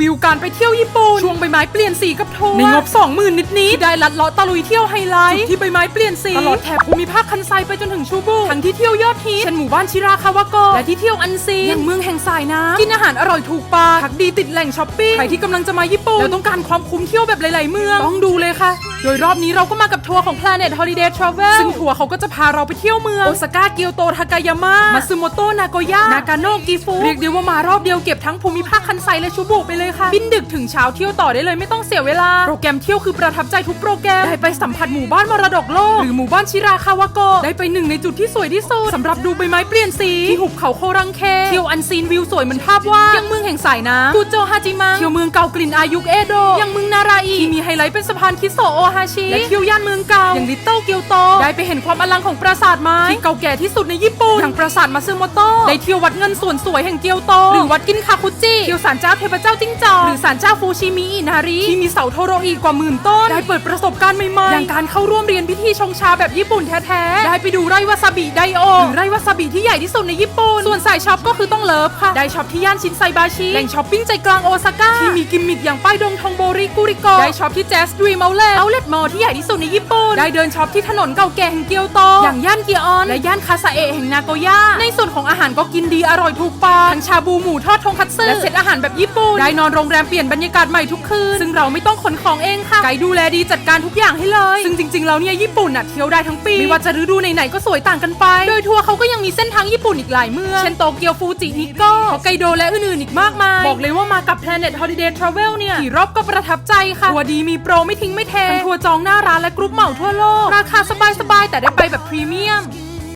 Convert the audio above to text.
วิวการไปเที่ยวญี่ปุ่นช่วงใบไม้เปลี่ยนสีกับทัวร์ในงบ 20,000 นิดนิดๆได้ลัดเลาะตะลุยเที่ยวไฮไลท์จุดที่ใบไม้เปลี่ยนสีตลอดแถบภูมิภาคคันไซไปจนถึงชูบูทั้งที่เที่ยวยอดฮิตเช่นหมู่บ้านชิราคาวะโกะและที่เที่ยวอันซีนอย่างเมืองแห่งสายน้ำกินอาหารอร่อยถูกปากพักดีติดแหล่งช้อปปิ้งใครที่กำลังจะมาญี่ปุ่นแล้วต้องการความคุ้มเที่ยวแบบหลาย ๆ เมืองต้องดูเลยค่ะ โดยรอบนี้เราก็มากับทัวร์ของ Planet Holiday Travel ซึ่งทัวร์เขาก็จะพาเราไปเที่ยวเมืองโอซาก้าเกียวโตทากายาม่ามาซึโมโตะนาโกย่านากาโนะกิฟุเรียกได้ว่ามารอบเดียวเก็บทั้งภูมิภาคคันไซและชูบุไปเลยค่ะ บินดึกถึงเช้าเที่ยวต่อได้เลยไม่ต้องเสียเวลา โปรแกรมเที่ยวคือประทับใจทุกโปรแกรม ได้ไปสัมผัสหมู่บ้านมรดกโลก หรือหมู่บ้านชิราคาวะโกะได้ไปหนึ่งในจุดที่สวยที่สุดสำหรับดูใบไม้เปลี่ยนสี ที่หุบเขาโครังเค เที่ยวอันซีนวิวสวยเหมือนภาพวาดยังเมืองแห่งสายน้ำกุโจฮาจิมัง เที่ยวเมืองเก่ากลิ่นอายุเอโดะยังเมืองนาราอิที่มีไฮไลท์เป็นสะพานคิโซโอฮาชิและเที่ยวย่านเมืองเก่าอย่างลิตเติ้ลเกียวโตได้ไปเห็นความอลังของปราสาทไม้ที่เก่าแก่ที่สุดในญี่ปุ่นอย่างปราสาทมาซึโมโตะได้เที่ยววัดเงินส่วนสวยแห่งเกียวโตหรือวัดกินคาคุจิเที่ยวศาลเจ้าเทพเจ้าจิ้งจอกหรือศาลเจ้าฟูชิมิอินาริที่มีเสาโทโรอีกว่าหมื่นต้น ได้เปิดประสบการณ์ใหม่ๆ อย่างการเข้าร่วมเรียนพิธีชงชาแบบญี่ปุ่นแท้ๆ ได้ไปดูไร่วาซาบิไดโอหรือไร่วาซาบิที่ใหญ่ที่สุดในญี่ปุ่น ส่วนสายช็อปก็คือต้องเลิฟค่ะ ได้ช็อปที่ย่านชินไซบาชิ แหล่งช้อปปิ้งใจกลางโอซาก้า ที่มีกิมมิคอย่างป้ายดงทองโบริกุริโกได้ช็อปที่แจสดรีมเอาเลเอาเลตมอลที่ใหญ่ที่สุดในญี่ปุ่น ได้เดินช็อปที่ถนนเก่าแก่แห่งเกียวโต อย่างย่านเกียออน และย่านคาซาเอะแห่งนาโกย่า ในส่วนของอาหารก็กินดีอร่อยถูกปากทั้งชาบูหมูทอดทงคัตสึและเซตอาหารแบบญี่ปุ่นได้นอนโรงแรมเปลี่ยนบรรยากาศใหม่ทุกคืน ซึ่งเราไม่ต้องขนของเองค่ะ ไกด์ดูแลดีจัดการทุกอย่างให้เลย ซึ่งจริงๆแล้วเนี่ยญี่ปุ่นน่ะเที่ยวได้ทั้งปี ไม่ว่าจะฤดูไหนๆก็สวยต่างกันไป โดยทัวร์เขาก็ยังมีเส้นทางญี่ปุ่นอีกหลายเมือง เช่นโตเกียวฟูจินิโกะฮอกไกโดและอื่นๆอีกมากมาย บอกเลยว่ามากับ Planet Holiday Travel เนี่ยกี่รอบก็ประทับใจค่ะทัวร์ดีมีโปรไม่ทิ้งไม่เททั้งทัวร์จองหน้าร้านและกรุ๊ปเหมาทั่วโลก ราคาสบายๆแต่ได้ไปแบบพรีเมียม